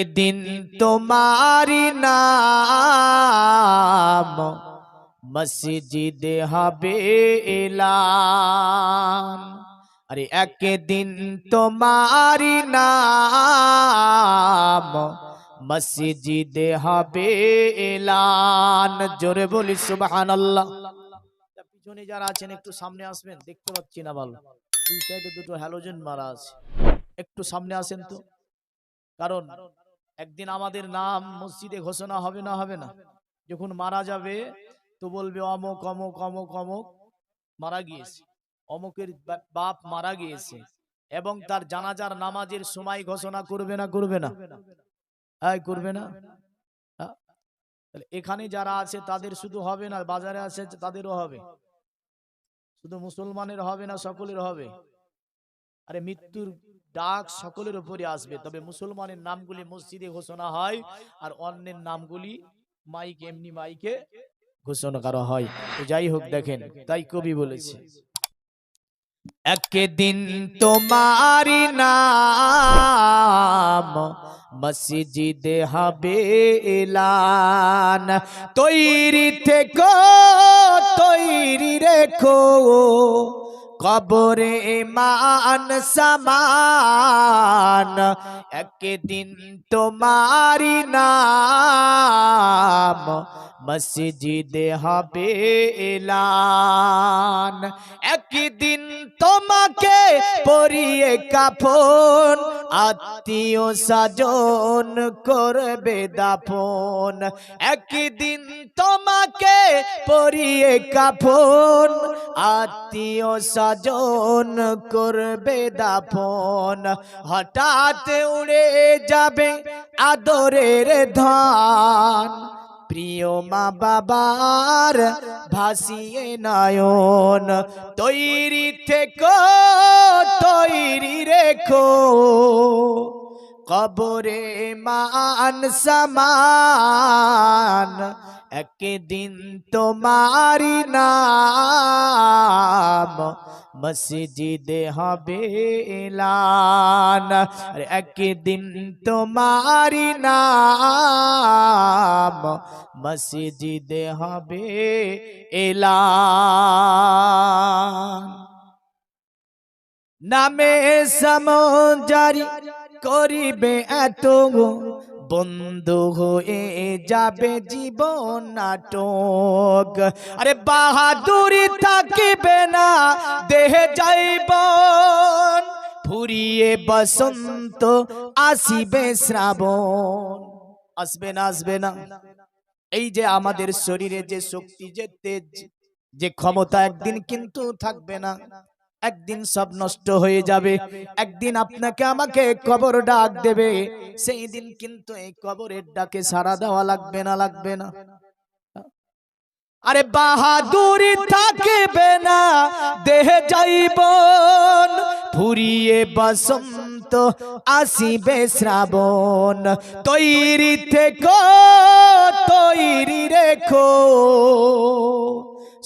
এদিন তোমারি নাম মসজিদে হবে এলান। আরে একদিন তোমারি নাম মসজিদে হবে এলান। জোরে বলি সুবহানাল্লাহ। পিছনে যারা আছেন, একটু সামনে আসবেন, দেখতে পাচ্ছি না ভালো। দুটো হ্যালোজেন মারা আছে। একটু সামনে আসেন তো। কারণ একদিন আমাদের নাম মসজিদে ঘোষণা হবে না হবে না? যখন মারা যাবে, তো বলবে, অমক অমক অমক অমক, মারা গিয়েছে। অমকের বাপ মারা গিয়েছে এবং তার জানাজার নামাজের সময় ঘোষণা করবে না করবে না? এই করবে না। হ্যাঁ? এখানে যারা আছে, তাদের শুধু হবে না, বাজারে আছে, তাদেরও হবে। শুধু মুসলমানের হবে না, সকলের হবে। আরে মৃত্যুর ডাক সকলের উপরে আসবে। তবে মুসলমানের নামগুলি মসজিদে ঘোষণা হয় আর অন্যের নামগুলি মাইক, এমনি মাইকে ঘোষণা করা হয়। যাই হোক, দেখেন, তাই কবি বলেছে। একদিন তোমারি নাম মসজিদে হবে এলান। তৈরি থেকো, তৈরি রেখো। কবরে মান সমান, একদিন তোমারি নাম মসজিদে হবে এলান। একদিন তোমাকে পরিয়ে কাফন, আত্মীয় সাজন করবে দাফন। একদিন তোমাকে পরিয়ে কাফন আত্মীয় সাজন করবে দাফন। হঠাৎ উড়ে যাবে আদরের ধান। প্রিয় মা বাবার ভাসিয়ে নয়ন। তৈরি থেকো, তৈরি রেখো। কবরে মান সমান। একদিন তোমারি নাম মসজিদে হবে এলান। একদিন তোমারি নাম মসজিদে হবে এলান। নামে সমজারি করিবে এত বন্ধু হয়ে যাবে জীবন নাটক। আরে বাহাদুরি থাকিবে না, দেহে যাইবন। ফুরিয়ে বসন্ত আসিবে শ্রাবণ। আসবে না আসবে না। এই যে আমাদের শরীরে যে শক্তি, যে তেজ, যে ক্ষমতা একদিন কিন্তু থাকবে না। একদিন সব নষ্ট হয়ে যাবে। একদিন আপনাকে আমাকে কবর ডাক দেবে। সেই দিন কিন্তু এই কবরের ডাকে সারা দেওয়া লাগবে না লাগবে না। আরে বাহাদুরি থাকবে না, দেহে যাইবন, ফুরিয়ে বসন্ত আসিবে শ্রাবণ। তৈরি থেকো, তৈরি রেখো।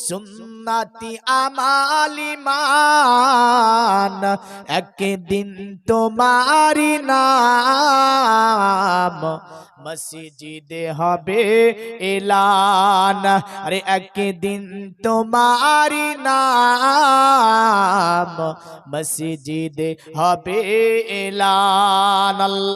সুন্নাতি আমালিমান একদিন তোমারি নাম মসজিদে হবে এলান। আরে একদিন তোমারি নাম মসজিদে হবে এলান। আল্লাহ